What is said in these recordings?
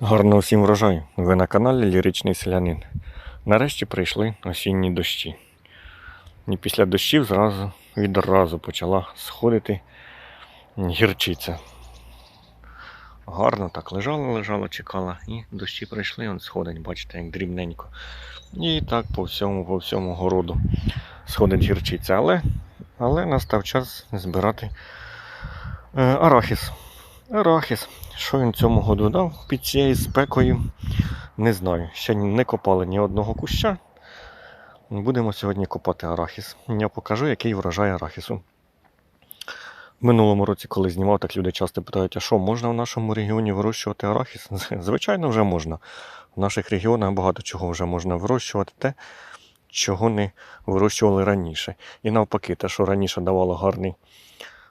Гарного всім врожаю! Ви на каналі Ліричний Селянин. Нарешті прийшли осінні дощі. І після дощів зразу відразу почала сходити гірчиця. Гарно так лежала, лежала, чекала, і дощі прийшли, он сходить, бачите, як дрібненько. І так по всьому, по всьому городу сходить гірчиця. Але, але настав час збирати е, арахіс. Арахіс. Що він цьому году дав під цією спекою, не знаю. Ще не копали ні одного куща. Будемо сьогодні копати арахіс. Я покажу, який врожай арахісу. В минулому році, коли знімав, так люди часто питають, а що, можна в нашому регіоні вирощувати арахіс? Звичайно, вже можна. В наших регіонах багато чого вже можна вирощувати, те, чого не вирощували раніше. І навпаки, те, що раніше давало гарний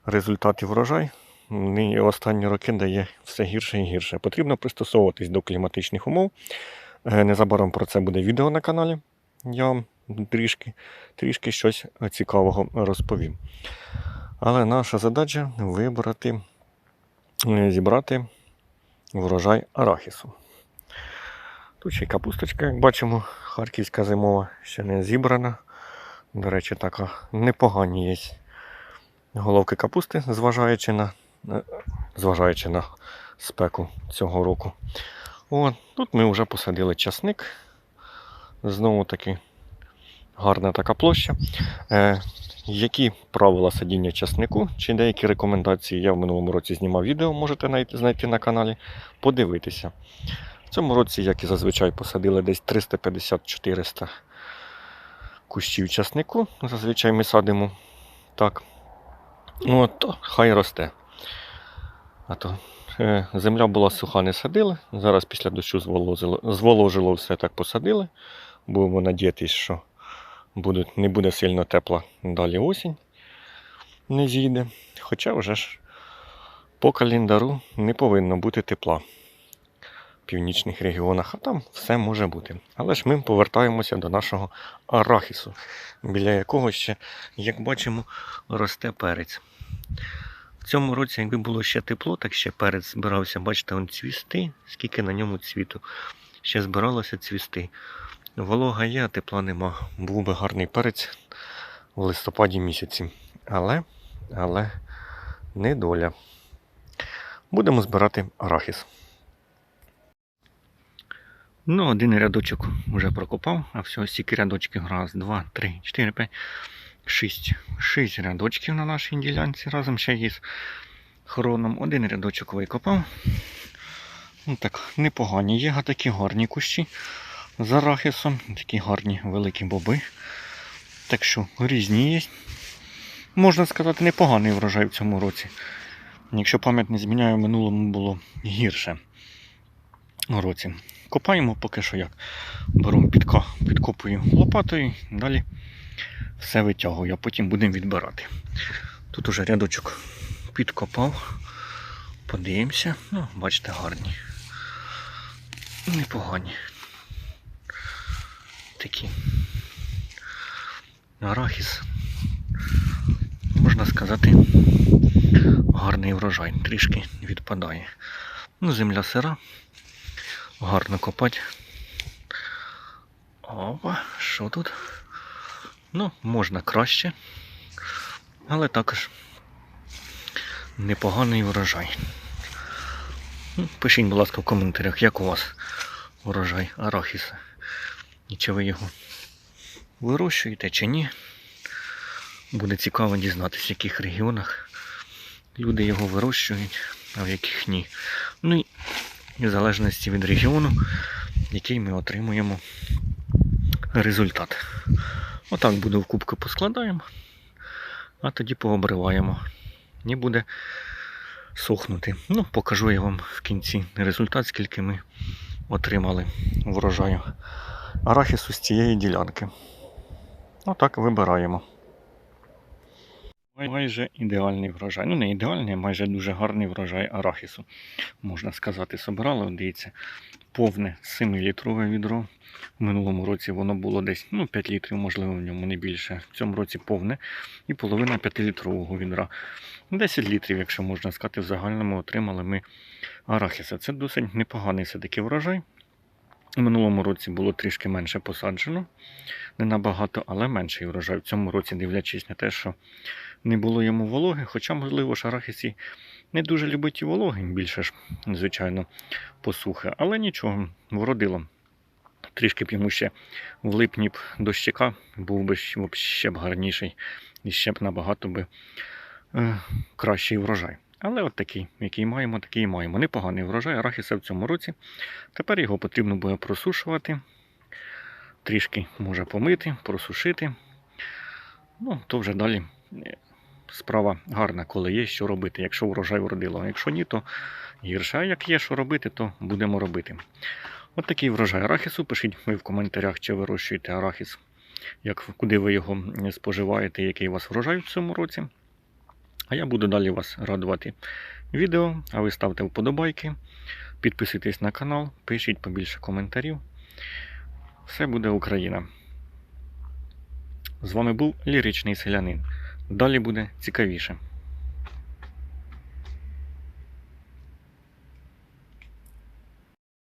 результат і врожай, нині останні роки дає все гірше і гірше. Потрібно пристосовуватись до кліматичних умов. Е, Незабаром про це буде відео на каналі. Я вам трішки, трішки щось цікавого розповім. Але наша задача вибрати, е, зібрати врожай арахісу. Тут ще й капусточка, як бачимо, харківська зимова ще не зібрана. До речі, така непогані є головки капусти, зважаючи на, зважаючи на спеку цього року. От, тут ми вже посадили часник. Знову таки гарна така площа. Е, які правила садіння часнику чи деякі рекомендації я в минулому році знімав відео, можете знайти, знайти на каналі, подивитися. В цьому році, як і зазвичай, посадили десь 350-400 кущів часнику. Зазвичай ми садимо так. Ну, от, хай росте. А то е, земля була суха, не садили. Зараз після дощу зволожило, все так посадили. Будемо надіятися, що буде, не буде сильно тепла далі осінь. Не зійде. Хоча вже ж по календару не повинно бути тепла в північних регіонах, а там все може бути. Але ж ми повертаємося до нашого арахісу, біля якого ще, як бачимо, росте перець. В цьому році, якби було ще тепло, так ще перець збирався, бачите, он цвісти, скільки на ньому цвіту. Ще збиралося цвісти. Волога є, а тепла нема. Був би гарний перець в листопаді місяці. Але, але не доля. Будемо збирати арахіс. Ну, один рядочок вже прокопав, а всього стільки рядочків. Раз, два, три, чотири, п'ять, шість. Шість рядочків на нашій ділянці разом ще із хроном. Один рядочок викопав. Ну, так, непогані є, а такі гарні кущі з арахісом. Такі гарні великі боби. Так що різні є. Можна сказати, непоганий врожай в цьому році. Якщо пам'ять не зміняє, в минулому було гірше році. Копаємо поки що як. Беру підка, підкопую лопатою, далі все витягую, а потім будемо відбирати. Тут уже рядочок підкопав. Подивимося. Ну, бачите, гарні. Непогані. Такі. Арахіс. Можна сказати, гарний врожай. Трішки відпадає. Ну, земля сира. Гарно копати. Опа, що тут? Ну, можна краще. Але також непоганий врожай. Ну, Пишіть, будь ласка, в коментарях, як у вас врожай арахіса. І чи ви його вирощуєте чи ні. Буде цікаво дізнатися, в яких регіонах люди його вирощують, а в яких ні. Ну і в залежності від регіону, який ми отримуємо результат. Отак буде в кубки поскладаємо, а тоді пообриваємо. І буде сохнути. Ну, покажу я вам в кінці результат, скільки ми отримали врожаю арахісу з цієї ділянки. Отак вибираємо. Майже ідеальний врожай. Ну, не ідеальний, а майже дуже гарний врожай арахісу. Можна сказати, собирали, дивіться, повне 7-літрове відро. В минулому році воно було десь ну, 5 літрів, можливо, в ньому не більше. В цьому році повне і половина 5-літрового відра. 10 літрів, якщо можна сказати, в загальному отримали ми арахіса. Це досить непоганий все-таки врожай. У минулому році було трішки менше посаджено, не набагато, але менший врожай. В цьому році, дивлячись на те, що не було йому вологи, хоча, можливо, ж арахіс і не дуже любить і вологи, більше ж, звичайно, посухи. Але нічого, вродило. Трішки б йому ще в липні б дощика був би ще, б гарніший і ще б набагато би е, кращий врожай. Але от такий, який маємо, такий і маємо. Непоганий врожай арахіса в цьому році. Тепер його потрібно буде просушувати, трішки може помити, просушити. Ну, то вже далі справа гарна, коли є що робити, якщо врожай вродило. А якщо ні, то гірше. А як є що робити, то будемо робити. От такий врожай арахісу. Пишіть ви в коментарях, чи вирощуєте арахіс, як, куди ви його споживаєте, який у вас врожай в цьому році. А я буду далі вас радувати відео, а ви ставте вподобайки, підписуйтесь на канал, пишіть побільше коментарів. Все буде Україна. З вами був ліричний селянин. Далі буде цікавіше.